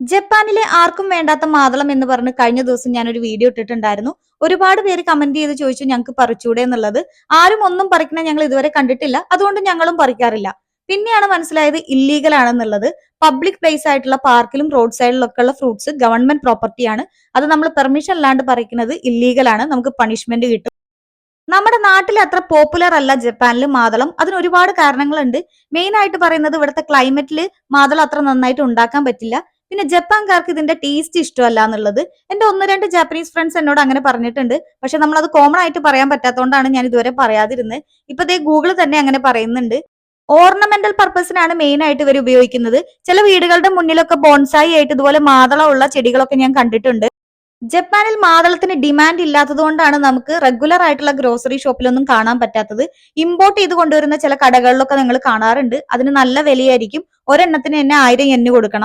ജപ്പാനിലെ ആർക്കും വേണ്ടാത്ത മാതളം എന്ന് പറഞ്ഞ് കഴിഞ്ഞ ദിവസം ഞാൻ ഒരു വീഡിയോ ഇട്ടിട്ടുണ്ടായിരുന്നു. ഒരുപാട് പേര് കമന്റ് ചെയ്ത് ചോദിച്ചു ഞങ്ങൾക്ക് പറിച്ചൂടെ എന്നുള്ളത്. ആരും ഒന്നും പറിക്കണ ഞങ്ങൾ ഇതുവരെ കണ്ടിട്ടില്ല. അതുകൊണ്ട് ഞങ്ങളും പറിക്കാറില്ല. പിന്നെയാണ് മനസ്സിലായത് ഇല്ലീഗൽ ആണെന്നുള്ളത്. പബ്ലിക് പ്ലേസ് ആയിട്ടുള്ള പാർക്കിലും റോഡ് സൈഡിലൊക്കെ ഉള്ള ഫ്രൂട്ട്സ് ഗവൺമെന്റ് പ്രോപ്പർട്ടിയാണ് അത് നമ്മൾ പെർമിഷൻ അല്ലാണ്ട് പറിക്കുന്നത് ഇല്ലീഗൽ ആണ്. നമുക്ക് പണിഷ്മെന്റ് കിട്ടും. നമ്മുടെ നാട്ടിൽ അത്ര പോപ്പുലർ അല്ല ജപ്പാനിൽ മാതളം. അതിന് ഒരുപാട് കാരണങ്ങളുണ്ട്. മെയിൻ ആയിട്ട് പറയുന്നത് ഇവിടുത്തെ ക്ലൈമറ്റിൽ മാതളം അത്ര നന്നായിട്ട് ഉണ്ടാക്കാൻ പറ്റില്ല. പിന്നെ ജപ്പാൻകാർക്ക് ഇതിന്റെ ടേസ്റ്റ് ഇഷ്ടമല്ല എന്നുള്ളത് എന്റെ ഒന്ന് രണ്ട് ജാപ്പനീസ് ഫ്രണ്ട്സ് എന്നോട് അങ്ങനെ പറഞ്ഞിട്ടുണ്ട്. പക്ഷെ നമ്മൾ അത് കോമൺ ആയിട്ട് പറയാൻ പറ്റാത്തതുകൊണ്ടാണ് ഞാൻ ഇതുവരെ പറയാതിരുന്നത്. ഇപ്പൊ ദേ ഗൂഗിൾ തന്നെ അങ്ങനെ പറയുന്നുണ്ട്. ഓർണമെന്റൽ പർപ്പസിനാണ് മെയിൻ ആയിട്ട് ഇവർ ഉപയോഗിക്കുന്നത്. ചില വീടുകളുടെ മുന്നിലൊക്കെ ബോൺസായി ആയിട്ട് ഇതുപോലെ മാതളമുള്ള ചെടികളൊക്കെ ഞാൻ കണ്ടിട്ടുണ്ട്. ജപ്പാനിൽ മാതളത്തിന് ഡിമാൻഡ് ഇല്ലാത്തതുകൊണ്ടാണ് നമുക്ക് റെഗുലർ ആയിട്ടുള്ള ഗ്രോസറി ഷോപ്പിലൊന്നും കാണാൻ പറ്റാത്തത്. ഇമ്പോർട്ട് ചെയ്ത് കൊണ്ടുവരുന്ന ചില കടകളിലൊക്കെ നിങ്ങൾ കാണാറുണ്ട്. അതിന് നല്ല വിലയായിരിക്കും. ഒരെണ്ണത്തിന് തന്നെ ആയിരം എണ്ണ കൊടുക്കണം.